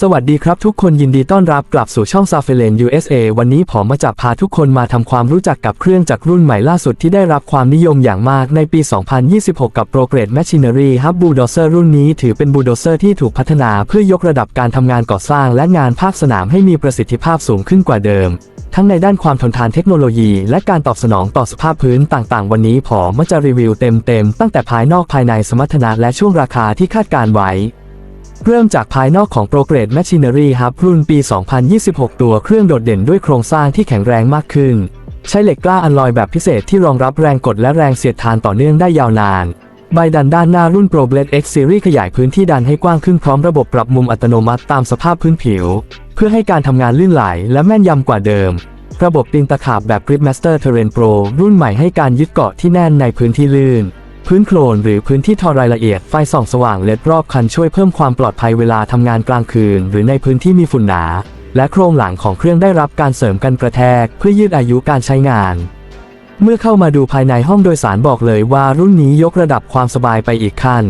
สวัสดีครับทุกคนยินดีต้อนรับกลับสู่ช่อง s a f e l e n USA วันนี้ผมมาจะพาทุกคนมาทำความรู้จักกับเครื่องจักรรุ่นใหม่ล่าสุดที่ได้รับความนิยมอย่างมากในปี 2026 กับ Progress Machinery Hub Bulldozer รุ่นนี้ถือเป็นบูลโดเซอร์ที่ถูกพัฒนาเพื่อยกระดับการทำงานก่อสร้างและงานภาคสนามให้มีประสิทธิภาพสูงขึ้นกว่าเดิมทั้งในด้านความทนทานเทคโนโลยี และการตอบสนองต่อสภาพพื้นต่างๆ วันนี้ผมมาจะรีวิวเต็มๆตั้งแต่ภายนอกภายในสมรรถนะและช่วงราคาที่คาดการไว้ เริ่มจากภายนอกของ Progress Machinery ครับรุ่นปี 2026 ตัวเครื่องโดดเด่นด้วยโครงสร้างที่แข็งแรงมากขึ้น ใช้เหล็กกล้าอัลลอยแบบพิเศษที่รองรับแรงกดและแรงเสียดทานต่อเนื่องได้ยาวนาน ใบดันด้านหน้ารุ่น Progress X Series ขยายพื้นที่ดันให้กว้างขึ้นพร้อมระบบปรับมุมอัตโนมัติตามสภาพพื้นผิว เพื่อให้การทำงานลื่นไหลและแม่นยำกว่าเดิม ระบบตีนตะขาบแบบ Gripmaster Terrain Pro รุ่นใหม่ให้การยึดเกาะที่แน่นในพื้นที่ลื่น พื้นโคลนหรือพื้นที่ทอรายละเอียดไฟส่องสว่างเล็ดรอบคันช่วยเพิ่มความปลอดภัยเวลาทำงานกลางคืน หรือในพื้นที่มีฝุ่นหนา และโครงหลังของเครื่องได้รับการเสริมกันกระแทก เพื่อยืดอายุการใช้งาน เมื่อเข้ามาดูภายในห้องโดยสารบอกเลยว่ารุ่นนี้ยกระดับความสบายไปอีกขั้น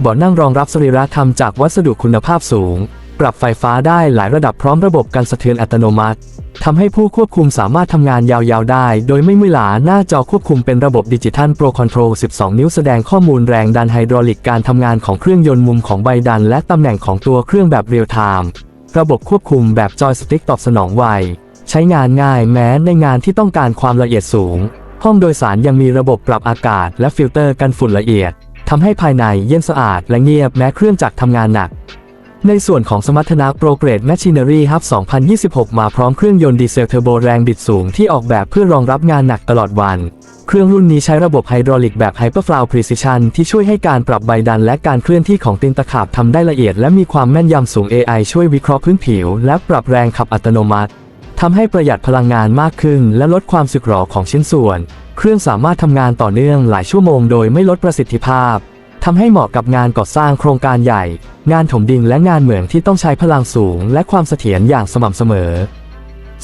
เบาะนั่งรองรับสรีระทำจากวัสดุคุณภาพสูง ปรับไฟฟ้าได้หลายระดับพร้อมระบบกันสะเทือนอัตโนมัติทำให้ผู้ควบคุมสามารถทำงานยาวๆได้ โดยไม่เมื่อยล้าหน้าจอควบคุมเป็นระบบดิจิทัลโปรคอนโทรล 12 นิ้วแสดงข้อมูลแรงดันไฮดรอลิกการทำงานของเครื่องยนต์มุมของใบดัน และตำแหน่งของตัวเครื่องแบบเรียลไทม์ระบบควบคุมแบบจอยสติ๊กตอบสนองไวใช้งานง่ายแม้ในงานที่ต้องการความละเอียดสูง ห้องโดยสารยังมีระบบปรับอากาศ และฟิลเตอร์กันฝุ่นละเอียดทำให้ภายในเย็นสะอาดและเงียบแม้เครื่องจักรทำงานหนัก ในส่วนของสมรรถนะ Progress Machinery Hub 2026 มาพร้อมเครื่องยนต์ดีเซลเทอร์โบแรงบิดสูงที่ออกแบบเพื่อรองรับงานหนักตลอดวัน เครื่องรุ่นนี้ใช้ระบบไฮดรอลิกแบบ Hyperflow Precision ที่ช่วยให้การปรับใบดันและการเคลื่อนที่ของตีนตะขาบทำได้ละเอียดและมีความแม่นยำสูง AI ช่วยวิเคราะห์พื้นผิว และปรับแรงขับอัตโนมัติทำให้ประหยัดพลังงานมากขึ้น และลดความสึกหรอของชิ้นส่วน เครื่องสามารถทำงานต่อเนื่องหลายชั่วโมงโดยไม่ลดประสิทธิภาพ ทำให้เหมาะกับงานก่อสร้างโครงการใหญ่ งานถมดินและงานเหมืองที่ต้องใช้พลังสูง และความเสถียรอย่างสม่ำเสมอ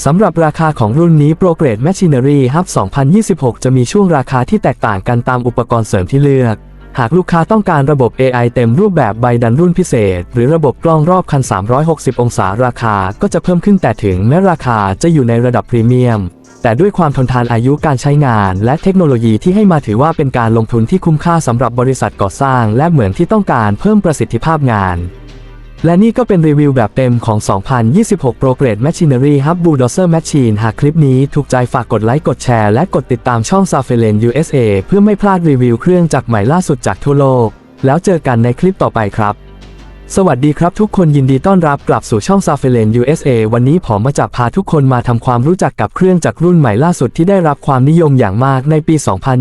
สำหรับราคาของรุ่นนี้ Progress Machinery Hub 2026 จะมีช่วงราคาที่แตกต่างกันตามอุปกรณ์เสริมที่เลือก หากลูกค้าต้องการระบบ AI เต็มรูปแบบใบดันรุ่นพิเศษ หรือระบบกล้องรอบคัน 360 องศาราคาก็จะเพิ่มขึ้นแต่ถึงแม้ราคาจะอยู่ในระดับพรีเมียม แต่ด้วยความทนทานอายุการใช้งาน และเทคโนโลยีที่ให้มาถือว่าเป็นการลงทุนที่คุ้มค่าสำหรับบริษัทก่อสร้าง และเหมือนที่ต้องการเพิ่มประสิทธิภาพงาน และนี่ก็เป็นรีวิวแบบเต็มของ 2026 Progress Machinery Hub Bulldozer Machine หากคลิปนี้ถูกใจฝากกดไลค์กดแชร์และกดติดตามช่อง s a f e l e n USA เพื่อไม่พลาดรีวิวเครื่องจักรใหม่ล่าสุดจากทั่วโลก แล้วเจอกันในคลิปต่อไปครับ สวัสดีครับทุกคนยินดีต้อนรับกลับสู่ช่อง s a f e l e n USA วันนี้ผมมาจะพาทุกคนมาทำความรู้จักกับเครื่องจักรรุ่นใหม่ล่าสุดที่ได้รับความนิยมอย่างมากในปี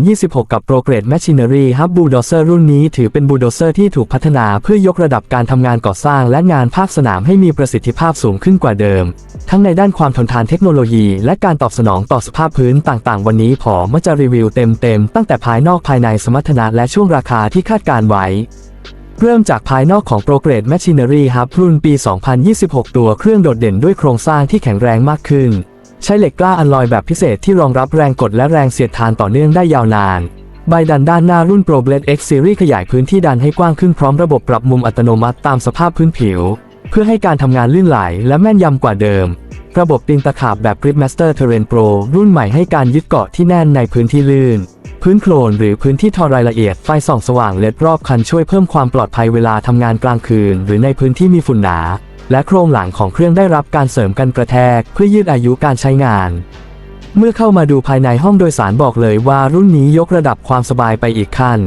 2026 กับ Progress Machinery Hub Bulldozer รุ่นนี้ถือเป็นบูลโดเซอร์ที่ถูกพัฒนาเพื่อยกระดับการทำงานก่อสร้างและงานภาคสนามให้มีประสิทธิภาพสูงขึ้นกว่าเดิม ทั้งในด้านความทนทานเทคโนโลยี และการตอบสนองต่อสภาพพื้นต่างๆ วันนี้ผมมาจะรีวิวเต็มๆตั้งแต่ภายนอกภายในสมรรถนะและช่วงราคาที่คาดการไว้ เริ่มจากภายนอกของ Progress Machinery Hub รุ่นปี 2026 ตัวเครื่องโดดเด่นด้วยโครงสร้างที่แข็งแรงมากขึ้น ใช้เหล็กกล้าอัลลอยแบบพิเศษที่รองรับแรงกดและแรงเสียดทานต่อเนื่องได้ยาวนาน ใบดันด้านหน้ารุ่น Progress X Series ขยายพื้นที่ดันให้กว้างขึ้นพร้อมระบบปรับมุมอัตโนมัติตามสภาพพื้นผิว เพื่อให้การทำงานลื่นไหลและแม่นยำกว่าเดิม ระบบตีนตะขาบแบบ Gripmaster Terrain Pro รุ่นใหม่ให้การยึดเกาะที่แน่นในพื้นที่ลื่น พื้นโคลนหรือพื้นที่ทอรายละเอียดไฟส่องสว่างเล็ดรอบคันช่วยเพิ่มความปลอดภัยเวลาทำงานกลางคืน หรือในพื้นที่มีฝุ่นหนา และโครงหลังของเครื่องได้รับการเสริมกันกระแทก เพื่อยืดอายุการใช้งาน เมื่อเข้ามาดูภายในห้องโดยสารบอกเลยว่ารุ่นนี้ยกระดับความสบายไปอีกขั้น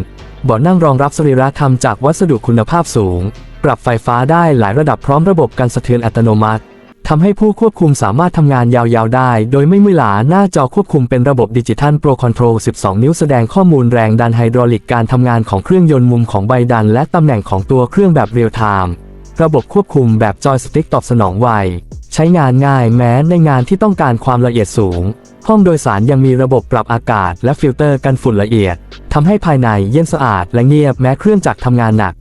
เบาะนั่งรองรับสรีระทำจากวัสดุคุณภาพสูง ปรับไฟฟ้าได้หลายระดับพร้อมระบบกันสะเทือนอัตโนมัติ ทำให้ผู้ควบคุมสามารถทำงานยาวๆได้ โดยไม่มือยล้าหน้าจอควบคุมเป็นระบบดิจิทัลโปรคอนโทรล 12 นิ้วแสดงข้อมูลแรงดันไฮดรอลิกการทำงานของเครื่องยนต์มุมของใบดัน และตำแหน่งของตัวเครื่องแบบเรียลไทม์ระบบควบคุมแบบจอยสติ๊กตอบสนองไว ใช้งานง่ายแม้ในงานที่ต้องการความละเอียดสูง ห้องโดยสารยังมีระบบปรับอากาศและฟิลเตอร์กันฝุ่นละเอียดทำให้ภายในเย็นสะอาดและเงียบแม้เครื่องจักรทำงานหนัก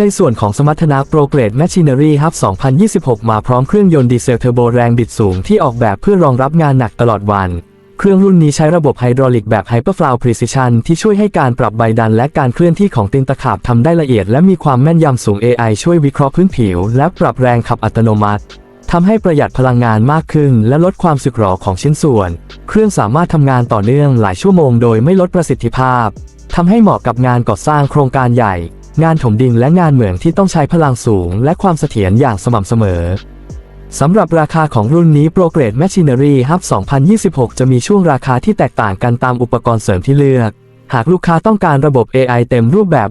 ในส่วนของสมรรถนะ Progress Machinery Hub 2026 มาพร้อมเครื่องยนต์ดีเซลเทอร์โบแรงบิดสูงที่ออกแบบเพื่อรองรับงานหนักตลอดวัน เครื่องรุ่นนี้ใช้ระบบไฮดรอลิกแบบ Hyperflow Precision ที่ช่วยให้การปรับใบดันและการเคลื่อนที่ของตีนตะขาบทำได้ละเอียดและมีความแม่นยำสูง AI ช่วยวิเคราะห์พื้นผิว และปรับแรงขับอัตโนมัติทำให้ประหยัดพลังงานมากขึ้น และลดความสึกหรอของชิ้นส่วน เครื่องสามารถทำงานต่อเนื่องหลายชั่วโมงโดยไม่ลดประสิทธิภาพทำให้เหมาะกับงานก่อสร้างโครงการใหญ่ งานถมดินและงานเหมืองที่ต้องใช้พลังสูง และความเสถียรอย่างสม่ำเสมอสำหรับราคาของรุ่นนี้ Prograde Machinery Hub 2026 จะมีช่วงราคาที่แตกต่างกันตามอุปกรณ์เสริมที่เลือก หากลูกค้าต้องการระบบ AI เต็มรูปแบบ